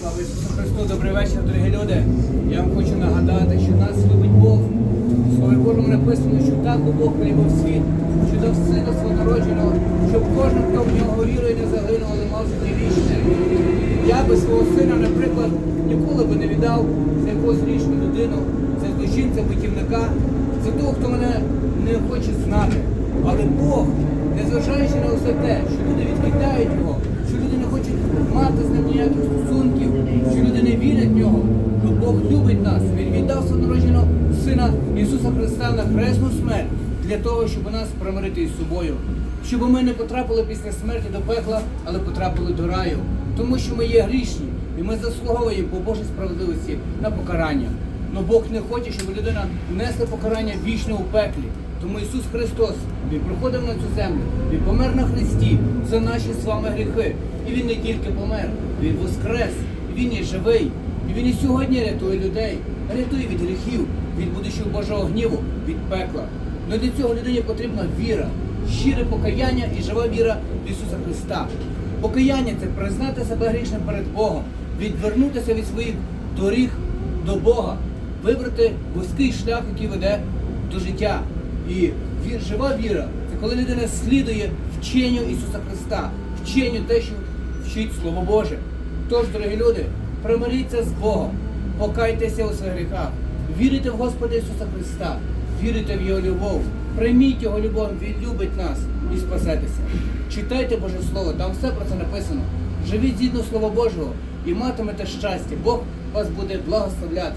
Слава Ісусу Христу, добрий вечір, дорогі люди. Я вам хочу нагадати, що нас любить Бог. В Слові Божому написано, що так у Бог полюбив світ, що дав сина свого народженого, щоб кожен, хто в нього вірує, не загинув, але мав життя вічне. Я би свого сина, наприклад, ніколи би не віддав за якусь річну людину, за злочинця, бутівника, за того, хто мене не хоче знати. Але Бог, незважаючи на все те, що люди відкидають його, що люди не хочуть мати з ним ніяких що люди не вірять в нього, то Бог любить нас. Він віддав народженого Сина Ісуса Христа на хресну смерть для того, щоб нас примирити із собою, щоб ми не потрапили після смерті до пекла, але потрапили до раю. Тому що ми є грішні, і ми заслуговуємо по Божій справедливості на покарання. Но Бог не хоче, щоб людина несла покарання вічне у пеклі. Тому Ісус Христос Він приходив на цю землю, Він помер на Христі за наші з вами гріхи. І Він не тільки помер, Він воскрес, Він є живий. І Він і сьогодні рятує людей, рятує від гріхів, від будущого Божого гніву, від пекла. Но для цього людині потрібна віра, щире покаяння і жива віра в Ісуса Христа. Покаяння це признати себе грішним перед Богом, відвернутися від своїх доріг до Бога, вибрати вузький шлях, який веде до життя. І вір, жива віра це коли людина слідує вченню Ісуса Христа, вченню те, що вчить Слово Боже. Тож, дорогі люди, примиріться з Богом, покайтеся у своїх гріхах, вірите в Господа Ісуса Христа, вірите в Його любов, прийміть Його любов, Він любить нас і спасетеся. Читайте Боже Слово, там все про це написано. Живіть згідно Слова Божого і матимете щастя. Бог вас буде благословляти.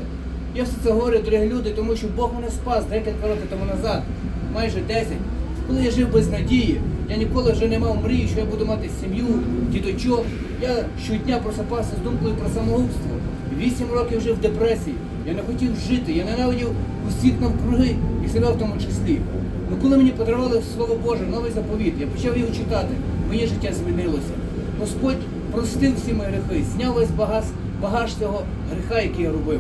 Я все це говорю, дорогі люди, тому що Бог мене спас декілька років тому назад, майже 10. Коли я жив без надії, я ніколи вже не мав мрії, що я буду мати сім'ю, діточок. Я щодня просипався з думкою про самогубство. Вісім років жив в депресії. Я не хотів жити, я ненавидів усіх навкруги і себе в тому числі. Ну коли мені подарували Слово Боже, новий заповіт, я почав його читати, моє життя змінилося. Господь простив всі мої гріхи, зняв весь багаж, багаж цього гріха, який я робив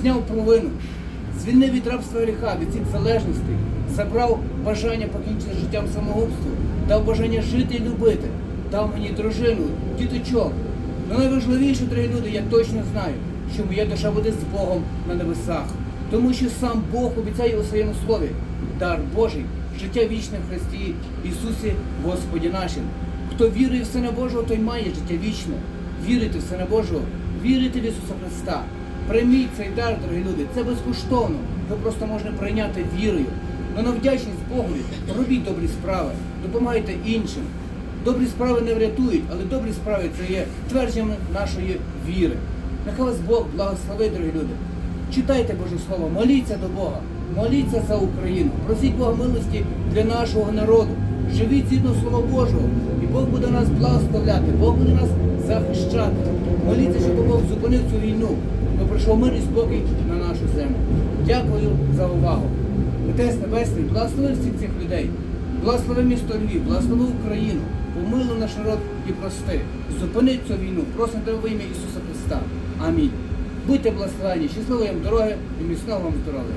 зняв провину, звільнив від рабства гріха, від цих залежностей, забрав бажання покінчити життям самогубством, дав бажання жити і любити, дав мені дружину, діточок. Но найважливіше, дорогі люди, я точно знаю, що моя душа буде з Богом на небесах. Тому що сам Бог обіцяє у своєму слові дар Божий, життя вічне в Христі Ісусі Господі нашим. Хто вірує в Сина Божого, той має життя вічне. Вірити в Сина Божого, вірити в Ісуса Христа. Прийміть цей дар, дорогі люди, це безкоштовно. Ви просто можете прийняти вірою. Но на вдячність Богові робіть добрі справи, допомагайте іншим. Добрі справи не врятують, але добрі справи це є твердженням нашої віри. Нехай вас Бог благословить, дорогі люди. Читайте Боже Слово, моліться до Бога, моліться за Україну, просіть Бога милості для нашого народу. Живіть згідно Слова Божого, і Бог буде нас благословляти, Бог буде нас захищати. Моліться, щоб Бог зупинив цю війну, прийшов мир і спокій на нашу землю. Дякую за увагу. Отець Небесний, благослови всіх цих людей, благослови місто Львів, благослови Україну, помилуй наш народ і прости. Зупини цю війну, просимо тебе в ім'я Ісуса Христа. Амінь. Будьте благословені, щасливої вам дороги і міцного вам здоров'я.